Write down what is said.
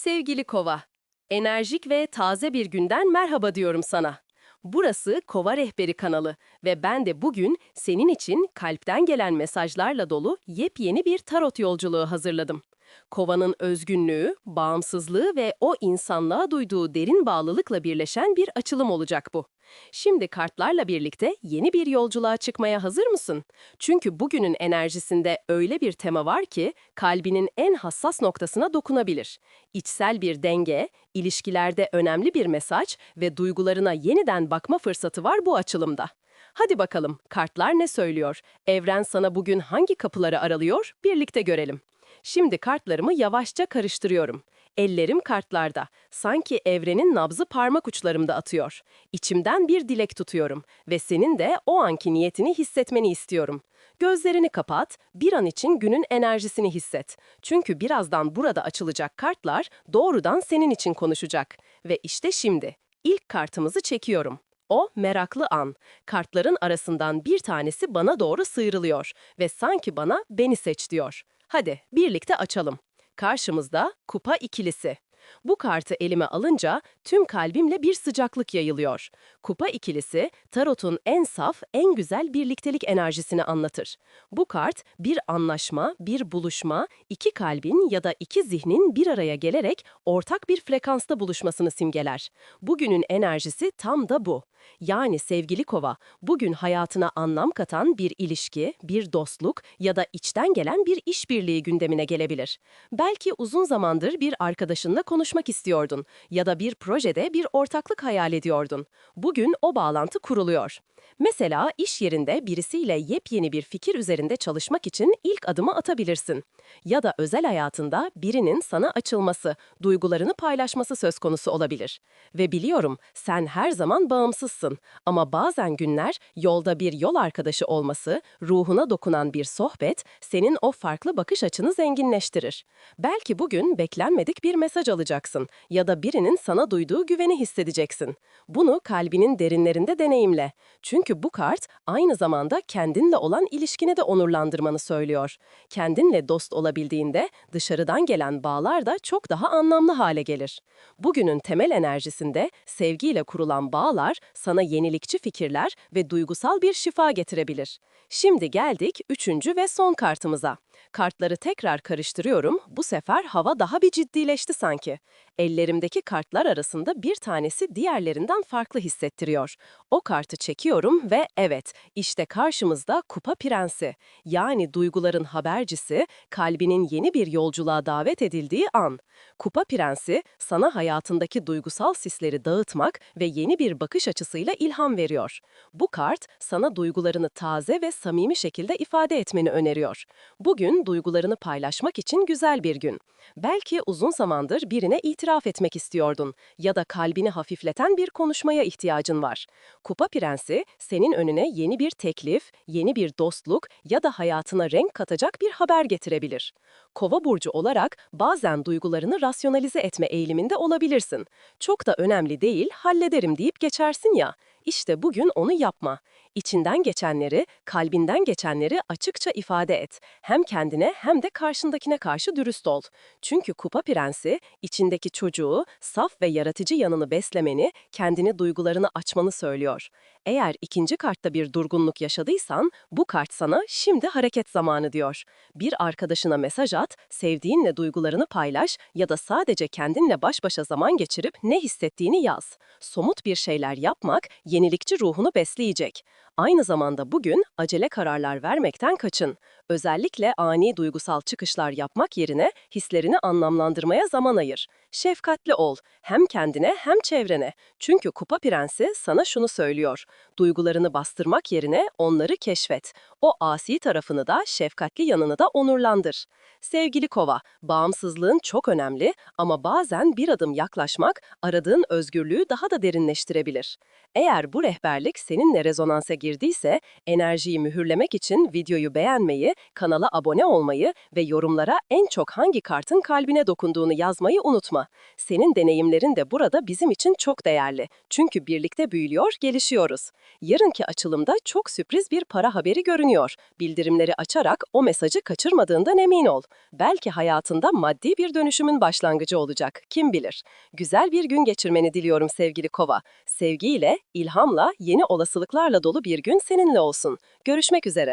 Sevgili Kova, enerjik ve taze bir günden merhaba diyorum sana. Burası Kova Rehberi kanalı ve ben de bugün senin için kalpten gelen mesajlarla dolu yepyeni bir tarot yolculuğu hazırladım. Kova'nın özgünlüğü, bağımsızlığı ve o insanlığa duyduğu derin bağlılıkla birleşen bir açılım olacak bu. Şimdi kartlarla birlikte yeni bir yolculuğa çıkmaya hazır mısın? Çünkü bugünün enerjisinde öyle bir tema var ki kalbinin en hassas noktasına dokunabilir. İçsel bir denge, ilişkilerde önemli bir mesaj ve duygularına yeniden bakma fırsatı var bu açılımda. Hadi bakalım kartlar ne söylüyor? Evren sana bugün hangi kapıları aralıyor? Birlikte görelim. Şimdi kartlarımı yavaşça karıştırıyorum. Ellerim kartlarda. Sanki evrenin nabzı parmak uçlarımda atıyor. İçimden bir dilek tutuyorum ve senin de o anki niyetini hissetmeni istiyorum. Gözlerini kapat, bir an için günün enerjisini hisset. Çünkü birazdan burada açılacak kartlar doğrudan senin için konuşacak. Ve işte şimdi, ilk kartımızı çekiyorum. O meraklı an. Kartların arasından bir tanesi bana doğru sıyrılıyor ve sanki bana beni seç diyor. Hadi birlikte açalım. Karşımızda kupa ikilisi. Bu kartı elime alınca tüm kalbimle bir sıcaklık yayılıyor. Kupa ikilisi, tarotun en saf, en güzel birliktelik enerjisini anlatır. Bu kart bir anlaşma, bir buluşma, iki kalbin ya da iki zihnin bir araya gelerek ortak bir frekansta buluşmasını simgeler. Bugünün enerjisi tam da bu. Yani sevgili kova, bugün hayatına anlam katan bir ilişki, bir dostluk ya da içten gelen bir işbirliği gündemine gelebilir. Belki uzun zamandır bir arkadaşınla konuşmak istiyordun ya da bir projede bir ortaklık hayal ediyordun. Bugün o bağlantı kuruluyor. Mesela iş yerinde birisiyle yepyeni bir fikir üzerinde çalışmak için ilk adımı atabilirsin. Ya da özel hayatında birinin sana açılması, duygularını paylaşması söz konusu olabilir. Ve biliyorum sen her zaman bağımsızsın ama bazen günler yolda bir yol arkadaşı olması, ruhuna dokunan bir sohbet senin o farklı bakış açını zenginleştirir. Belki bugün beklenmedik bir mesaj alacaksın ya da birinin sana duyduğu güveni hissedeceksin. Bunu kalbinin derinlerinde deneyimle. Çünkü bu kart aynı zamanda kendinle olan ilişkini de onurlandırmanı söylüyor. Kendinle dost olabildiğinde dışarıdan gelen bağlar da çok daha anlamlı hale gelir. Bugünün temel enerjisinde sevgiyle kurulan bağlar sana yenilikçi fikirler ve duygusal bir şifa getirebilir. Şimdi geldik üçüncü ve son kartımıza. Kartları tekrar karıştırıyorum, bu sefer hava daha bir ciddileşti sanki. Ellerimdeki kartlar arasında bir tanesi diğerlerinden farklı hissettiriyor. O kartı çekiyorum ve evet, işte karşımızda Kupa Prensi. Yani duyguların habercisi, kalbinin yeni bir yolculuğa davet edildiği an. Kupa Prensi, sana hayatındaki duygusal sisleri dağıtmak ve yeni bir bakış açısıyla ilham veriyor. Bu kart, sana duygularını taze ve samimi şekilde ifade etmeni öneriyor. Bugün duygularını paylaşmak için güzel bir gün. Belki uzun zamandır birine itiraf etmek istiyordun ya da kalbini hafifleten bir konuşmaya ihtiyacın var. Kupa Prensi senin önüne yeni bir teklif, yeni bir dostluk ya da hayatına renk katacak bir haber getirebilir. Kova burcu olarak bazen duygularını rasyonalize etme eğiliminde olabilirsin. Çok da önemli değil, hallederim deyip geçersin ya. İşte bugün onu yapma. İçinden geçenleri, kalbinden geçenleri açıkça ifade et. Hem kendine hem de karşındakine karşı dürüst ol. Çünkü Kupa Prensi, içindeki çocuğu, saf ve yaratıcı yanını beslemeni, kendini duygularını açmanı söylüyor. Eğer ikinci kartta bir durgunluk yaşadıysan, bu kart sana şimdi hareket zamanı diyor. Bir arkadaşına mesaj at, sevdiğinle duygularını paylaş ya da sadece kendinle baş başa zaman geçirip ne hissettiğini yaz. Somut bir şeyler yapmak, yenilikçi ruhunu besleyecek. Aynı zamanda bugün acele kararlar vermekten kaçın. Özellikle ani duygusal çıkışlar yapmak yerine hislerini anlamlandırmaya zaman ayır. Şefkatli ol, hem kendine hem çevrene. Çünkü Kupa Prensi sana şunu söylüyor. Duygularını bastırmak yerine onları keşfet. O asi tarafını da, şefkatli yanını da onurlandır. Sevgili Kova, bağımsızlığın çok önemli ama bazen bir adım yaklaşmak aradığın özgürlüğü daha da derinleştirebilir. Eğer bu rehberlik seninle rezonansa girdi, girdiyse enerjiyi mühürlemek için videoyu beğenmeyi, kanala abone olmayı ve yorumlara en çok hangi kartın kalbine dokunduğunu yazmayı unutma. Senin deneyimlerin de burada bizim için çok değerli. Çünkü birlikte büyülüyor, gelişiyoruz. Yarınki açılımda çok sürpriz bir para haberi görünüyor. Bildirimleri açarak o mesajı kaçırmadığından emin ol. Belki hayatında maddi bir dönüşümün başlangıcı olacak. Kim bilir. Güzel bir gün geçirmeni diliyorum sevgili Kova. Sevgiyle, ilhamla, yeni olasılıklarla dolu bir gün seninle olsun. Görüşmek üzere.